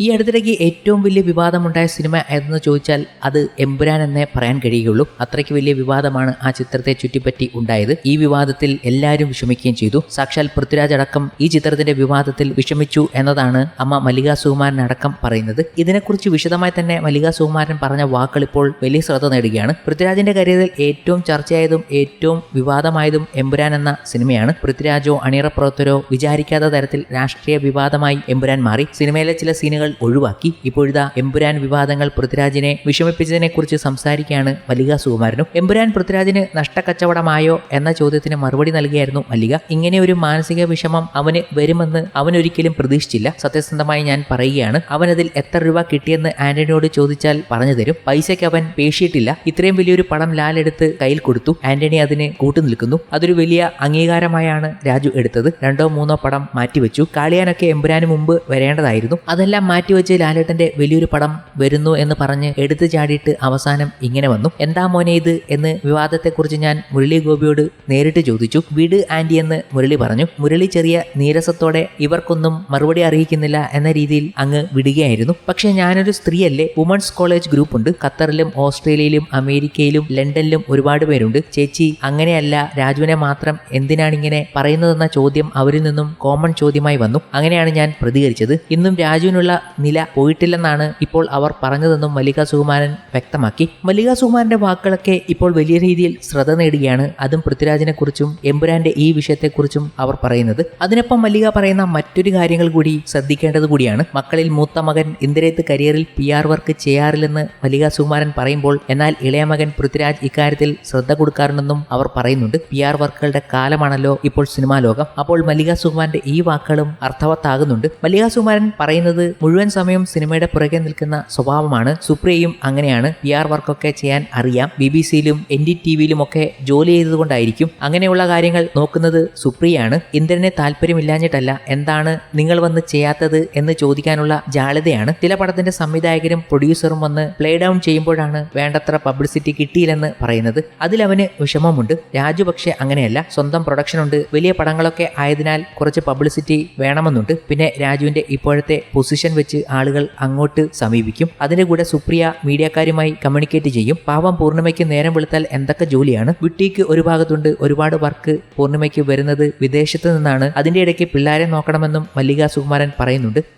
ഈ അടുത്തിടയ്ക്ക് ഏറ്റവും വലിയ വിവാദമുണ്ടായ സിനിമ എന്ന് ചോദിച്ചാൽ അത് എമ്പുരാൻ എന്നേ പറയാൻ കഴിയുകയുള്ളൂ. അത്രയ്ക്ക് വലിയ വിവാദമാണ് ആ ചിത്രത്തെ ചുറ്റിപ്പറ്റി ഉണ്ടായത്. ഈ വിവാദത്തിൽ എല്ലാവരും വിഷമിക്കുകയും ചെയ്തു. സാക്ഷാൽ പൃഥ്വിരാജ് അടക്കം ഈ ചിത്രത്തിന്റെ വിവാദത്തിൽ വിഷമിച്ചു എന്നതാണ് അമ്മ മല്ലിക സുകുമാരൻ അടക്കം പറയുന്നത്. ഇതിനെക്കുറിച്ച് വിശദമായി തന്നെ മല്ലിക സുകുമാരൻ പറഞ്ഞ വാക്കുകൾ ഇപ്പോൾ വലിയ ശ്രദ്ധ നേടുകയാണ്. പൃഥ്വിരാജിന്റെ കരിയറിൽ ഏറ്റവും ചർച്ചയായതും ഏറ്റവും വിവാദമായതും എമ്പുരാൻ എന്ന സിനിമയാണ്. പൃഥ്വിരാജോ അണിയറ പ്രവർത്തകരോ വിചാരിക്കാത്ത തരത്തിൽ രാഷ്ട്രീയ വിവാദമായി എമ്പുരാൻ മാറി. സിനിമയിലെ ചില സീനുകൾ ഒഴിവാക്കി. ഇപ്പോഴിതാ എമ്പുരാൻ വിവാദങ്ങൾ പൃഥ്വിരാജിനെ വിഷമിപ്പിച്ചതിനെ കുറിച്ച് സംസാരിക്കുകയാണ് മല്ലിക സുകുമാരനും. എമ്പുരാൻ പൃഥ്വിരാജിന് നഷ്ടക്കച്ചവടമായോ എന്ന ചോദ്യത്തിന് മറുപടി നൽകിയായിരുന്നു മല്ലിക. ഇങ്ങനെ ഒരു മാനസിക വിഷമം അവന് വരുമെന്ന് അവൻ ഒരിക്കലും പ്രതീക്ഷിച്ചില്ല. സത്യസന്ധമായി ഞാൻ പറയുകയാണ്. അവനതിൽ എത്ര രൂപ കിട്ടിയെന്ന് ആന്റണിയോട് ചോദിച്ചാൽ പറഞ്ഞു തരും. പൈസയ്ക്ക് അവൻ പേശിയിട്ടില്ല. ഇത്രയും വലിയൊരു പണം ലാൽ എടുത്ത് കയ്യിൽ കൊടുത്തു. ആന്റണി അതിന് കൂട്ടു നിൽക്കുന്നു. അതൊരു വലിയ അംഗീകാരമായാണ് രാജു എടുത്തത്. രണ്ടോ മൂന്നോ പടം മാറ്റിവെച്ചു. കാളിയാനൊക്കെ എമ്പുരാന് മുമ്പ് വരേണ്ടതായിരുന്നു. അതെല്ലാം മാറ്റിവെച്ച് ലാലേട്ടന്റെ വലിയൊരു പടം വരുന്നു എന്ന് പറഞ്ഞ് എടുത്തു ചാടിയിട്ട് അവസാനം ഇങ്ങനെ വന്നു. എന്താ മോനെ ഇത്? എന്ന് വിവാദത്തെക്കുറിച്ച് ഞാൻ മുരളി ഗോപിയോട് നേരിട്ട് ചോദിച്ചു. വിട് ആന്റി എന്ന് മുരളി പറഞ്ഞു. മുരളി ചെറിയ നീരസത്തോടെ ഇവർക്കൊന്നും മറുപടി അറിയിക്കുന്നില്ല എന്ന രീതിയിൽ അങ്ങ് വിടുകയായിരുന്നു. പക്ഷെ ഞാനൊരു സ്ത്രീയല്ലേ. വുമൺസ് കോളേജ് ഗ്രൂപ്പ് ഉണ്ട്. ഖത്തറിലും ഓസ്ട്രേലിയയിലും അമേരിക്കയിലും ലണ്ടനിലും ഒരുപാട് പേരുണ്ട്. ചേച്ചി അങ്ങനെയല്ല. രാജുവിനെ മാത്രം എന്തിനാണ് ഇങ്ങനെ പറയുന്നതെന്ന ചോദ്യം അവരിൽ നിന്നും കോമൺ ചോദ്യമായി വന്നു. അങ്ങനെയാണ് ഞാൻ പ്രതികരിച്ചത്. ഇന്നും രാജുവിനുള്ള നില പോയിട്ടില്ലെന്നാണ് ഇപ്പോൾ അവർ പറഞ്ഞതെന്നും മല്ലിക സുകുമാരൻ വ്യക്തമാക്കി. മല്ലിക സുകുമാരന്റെ വാക്കുകളൊക്കെ ഇപ്പോൾ വലിയ രീതിയിൽ ശ്രദ്ധ നേടുകയാണ്. അതും പൃഥ്വിരാജിനെ കുറിച്ചും എമ്പുരാന്റെ ഈ വിഷയത്തെക്കുറിച്ചും അവർ പറയുന്നത്. അതിനൊപ്പം മല്ലിക പറയുന്ന മറ്റൊരു കാര്യങ്ങൾ കൂടി ശ്രദ്ധിക്കേണ്ടത് കൂടിയാണ്. മക്കളിൽ മൂത്ത മകൻ ഇന്ദിരയത്ത് കരിയറിൽ പി ആർ വർക്ക് ചെയ്യാറില്ലെന്ന് മല്ലിക സുകുമാരൻ പറയുമ്പോൾ എന്നാൽ ഇളയ മകൻ പൃഥ്വിരാജ് ഇക്കാര്യത്തിൽ ശ്രദ്ധ കൊടുക്കാറുണ്ടെന്നും അവർ പറയുന്നുണ്ട്. പി ആർ വർക്കുകളുടെ കാലമാണല്ലോ ഇപ്പോൾ സിനിമാ ലോകം. അപ്പോൾ മല്ലിക സുകുമാരന്റെ ഈ വാക്കുകളും അർത്ഥവത്താകുന്നുണ്ട്. മല്ലിക സുകുമാരൻ പറയുന്നത് മുഴുവൻ സമയം സിനിമയുടെ പുറകെ നിൽക്കുന്ന സ്വഭാവമാണ്. സുപ്രിയയും അങ്ങനെയാണ്. പി ആർ വർക്കൊക്കെ ചെയ്യാൻ അറിയാം. ബി ബി സിയിലും എൻ ഡി ടി വിയിലും ഒക്കെ ജോലി ചെയ്തതുകൊണ്ടായിരിക്കും. അങ്ങനെയുള്ള കാര്യങ്ങൾ നോക്കുന്നത് സുപ്രിയയാണ് ഇന്ദ്രനെ താല്പര്യമില്ലാഞ്ഞിട്ടല്ല. എന്താണ് നിങ്ങൾ വന്ന് ചെയ്യാത്തത് എന്ന് ചോദിക്കാനുള്ള ജാള്യതയാണ്. ചില പടത്തിന്റെ സംവിധായകരും പ്രൊഡ്യൂസറും വന്ന് പ്ലേ ഡൗൺ ചെയ്യുമ്പോഴാണ് വേണ്ടത്ര പബ്ലിസിറ്റി കിട്ടിയില്ലെന്ന് പറയുന്നത്. അതിലവന് വിഷമമുണ്ട്. രാജു പക്ഷേ അങ്ങനെയല്ല. സ്വന്തം പ്രൊഡക്ഷൻ ഉണ്ട്. വലിയ പടങ്ങളൊക്കെ ആയതിനാൽ കുറച്ച് പബ്ലിസിറ്റി വേണമെന്നുണ്ട്. പിന്നെ രാജുവിന്റെ ഇപ്പോഴത്തെ പൊസിഷൻ വെച്ച് ആളുകൾ അങ്ങോട്ട് സമീപിക്കും. അതിന്റെ കൂടെ സുപ്രിയ മീഡിയക്കാരുമായി കമ്മ്യൂണിക്കേറ്റ് ചെയ്യും. പാവം പൂർണിമയ്ക്ക് നേരം വെളുത്താൽ എന്തൊക്കെ ജോലിയാണ്? വിട്ടിക്ക് ഒരു ഭാഗത്തുണ്ട് ഒരുപാട് വർക്ക് പൂർണിമയ്ക്ക് വരുന്നത് വിദേശത്ത് നിന്നാണ്. അതിന്റെ ഇടയ്ക്ക് പിള്ളേരെ നോക്കണമെന്നും മല്ലിക സുകുമാരൻ പറയുന്നുണ്ട്.